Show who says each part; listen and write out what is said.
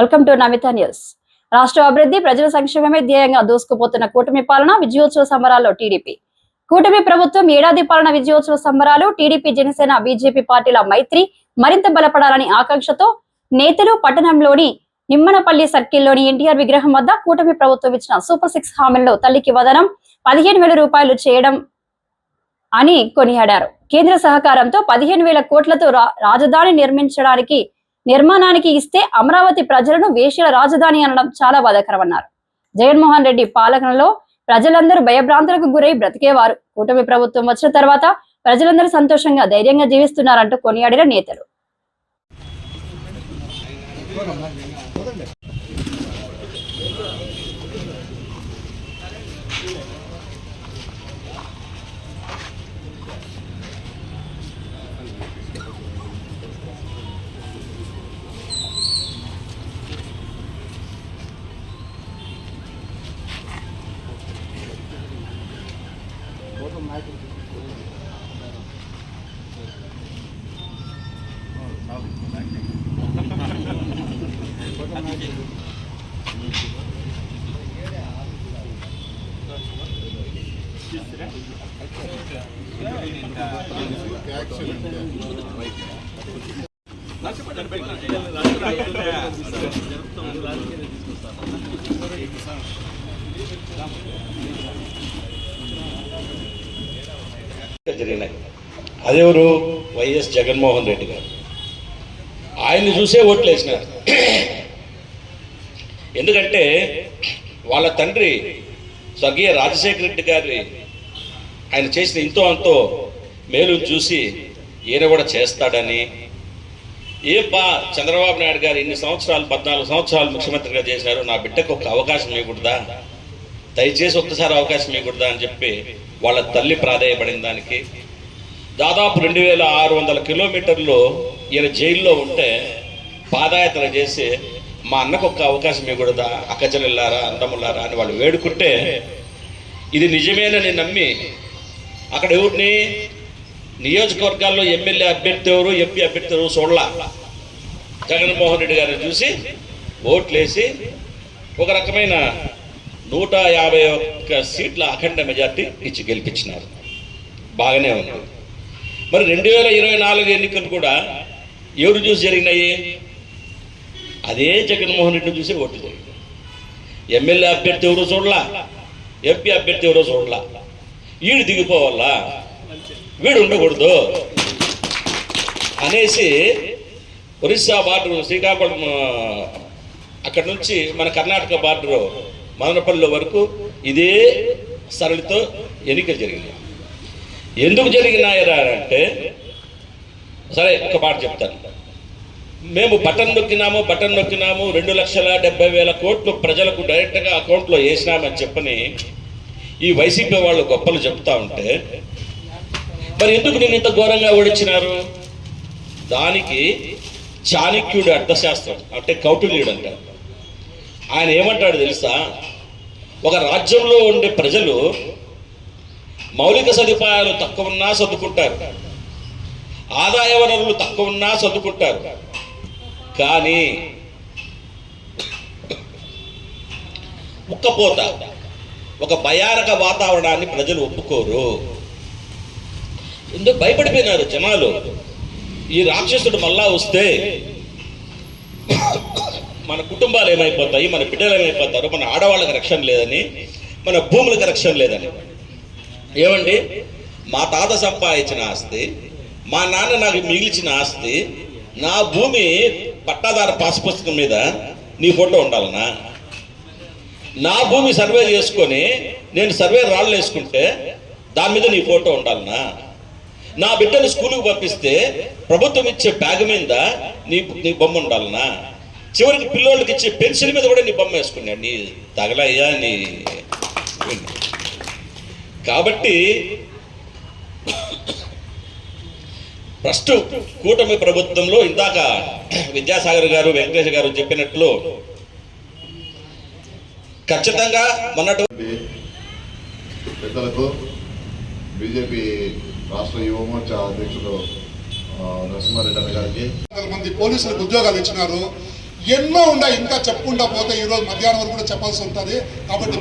Speaker 1: Welcome to Namitha news. రాష్ట్ర అభివృద్ధి ప్రజల సంక్షేమమే ధ్యేయంగా దూసుకుపోతున్న కూటమి పాలన విజయోత్సవ సంబరాల్లో టీడీపీ. కూటమి ప్రభుత్వం ఏడాది పాలన విజయోత్సవ సంబరాలు టీడీపీ జనసేన బీజేపీ పార్టీల మైత్రి మరింత బలపడాలని ఆకాంక్షతో నేతలు పట్టణంలోని నిమ్మనపల్లి సర్కిల్లోని ఎన్టీఆర్ విగ్రహం వద్ద కూటమి ప్రభుత్వం ఇచ్చిన సూపర్ సిక్స్ హామీల్లో తల్లికి వదనం పదిహేను వేల రూపాయలు చేయడం అని కొనియాడారు. కేంద్ర సహకారంతో పదిహేను వేల కోట్లతో రా- రాజధాని నిర్మించడానికి నిర్మాణానికి ఇస్తే అమరావతి ప్రజలను వేషల రాజధాని అనడం చాలా బాధాకరమన్నారు. జగన్మోహన్ రెడ్డి పాలనలో ప్రజలందరూ భయభ్రాంతులకు గురై బ్రతికేవారు. కూటమి ప్రభుత్వం వచ్చిన తర్వాత ప్రజలందరూ సంతోషంగా ధైర్యంగా జీవిస్తున్నారంటూ కొనియాడిన నేతలు.
Speaker 2: జరిగినాయి అదెవరు వైఎస్ జగన్మోహన్ రెడ్డి గారు. ఆయన్ని చూసే ఓట్లు వేసినారు ఎందుకంటే వాళ్ళ తండ్రి స్వర్గీయ రాజశేఖర రెడ్డి గారి ఆయన చేసిన ఇంతో అంతో మేలు చూసి ఈయన కూడా చేస్తాడని ఏ బా చంద్రబాబు నాయుడు గారు ఇన్ని సంవత్సరాలు పద్నాలుగు సంవత్సరాలు ముఖ్యమంత్రిగా చేశారు నా బిడ్డకు ఒక అవకాశం ఇవ్వకూడదా? దయచేసి ఒక్కసారి అవకాశం ఇవ్వకూడదా అని చెప్పి వాళ్ళ తల్లి ప్రాధాయపడిన దానికి దాదాపు రెండు వేల ఆరు వందల కిలోమీటర్లు ఈయన జైల్లో ఉంటే పాదయాత్ర చేసి మా అన్నకు ఒక్క అవకాశం ఇవ్వకూడదా? అక్కచెల్లెల్లారా అందములారా అని వాళ్ళు వేడుకుంటే ఇది నిజమేనని నమ్మి అక్కడ ఎవరిని? నియోజకవర్గాల్లో ఎమ్మెల్యే అభ్యర్థి ఎవరు ఎంపీ అభ్యర్థి ఎవరు చూడలా. జగన్మోహన్ రెడ్డి గారిని చూసి ఓట్లేసి ఒక రకమైన నూట యాభై ఒక్క సీట్ల అఖండ మెజార్టీ ఇచ్చి గెలిపించినారు. బాగానే ఉంది. మరి రెండు వేల ఇరవై నాలుగు ఎన్నికలు కూడా ఎవరు చూసి జరిగినాయి? అదే జగన్మోహన్ రెడ్డి చూసి ఓటు జరిగింది. ఎమ్మెల్యే అభ్యర్థి ఎవరో చూడలా? ఎంపీ అభ్యర్థి ఎవరో చూడలా? వీడు దిగిపోవాలా? వీడు ఉండకూడదు. అనేసి ఒరిస్సా బార్డర్ శ్రీకాకుళం అక్కడ నుంచి మన కర్ణాటక బార్డర్ మదనపల్లి వరకు ఇదే సరళితో ఎన్నికలు జరిగినాయి. ఎందుకు జరిగినాయరా అంటే సరే ఒక మాట చెప్తాను. మేము బటన్ నొక్కినాము బటన్ నొక్కినాము రెండు లక్షల డెబ్బై వేల కోట్లు ప్రజలకు డైరెక్ట్గా అకౌంట్లో వేసినామని చెప్పని ఈ వైసీపీ వాళ్ళు గొప్పలు చెప్తా ఉంటే మరి ఎందుకు నేను ఇంత ఘోరంగా ఓడించినారు? దానికి చాణక్యుడు అర్థశాస్త్రం అంటే కౌటిల్యుడు అంటారు ఆయన ఏమంటాడు తెలుసా? ఒక రాజ్యంలో ఉండే ప్రజలు మౌలిక సదుపాయాలు తక్కువ ఉన్నా సర్దుకుంటారు ఆదాయ వనరులు తక్కువ ఉన్నా సర్దుకుంటారు. కానీ ముక్కపోత ఒక భయానక వాతావరణాన్ని ప్రజలు ఒప్పుకోరు. ఎందుకు భయపడిపోయినారు జనాలు? ఈ రాక్షసుడు మళ్ళా వస్తే మన కుటుంబాలు ఏమైపోతాయి మన బిడ్డలు ఏమైపోతారు మన ఆడవాళ్ళకి రక్షణ లేదని మన భూములకు రక్షణ లేదని. ఏమండి? మా తాత సంపాదించిన ఆస్తి మా నాన్న నాకు మిగిల్చిన ఆస్తి నా భూమి పట్టాదార పాస్ పుస్తకం మీద నీ ఫోటో ఉండాలనా? నా భూమి సర్వే చేసుకొని నేను సర్వే రాళ్ళు వేసుకుంటే దాని మీద నీ ఫోటో ఉండాలనా? నా బిడ్డను స్కూల్కి పంపిస్తే ప్రభుత్వం ఇచ్చే బ్యాగ్ మీద నీ నీ బొమ్మ ఉండాలనా? చివరికి పిల్లోళ్ళకి ఇచ్చే పెన్సిల్ మీద కూడా నీ బొమ్మ వేసుకున్నా నీ తగలయ్యా నీ కాబట్టి ఫస్ట్ కూటమి ప్రభుత్వంలో ఇందాక విద్యాసాగర్ గారు వెంకటేష్ గారు చెప్పినట్లు ఖచ్చితంగా మొన్నటి
Speaker 3: పెద్దలకు బీజేపీ రాష్ట్ర యువ మోర్చా అధ్యక్షుడు నరసింహారెడ్డి అన్న గారికి.
Speaker 4: మంది పోలీసులకు ఉద్యోగాలు ఇచ్చినారు. ఎన్నో ఉన్నాయి ఇంకా చెప్పుకుంటా పోతే ఈరోజు మధ్యాహ్నం వరకు కూడా చెప్పాల్సి ఉంటుంది. కాబట్టి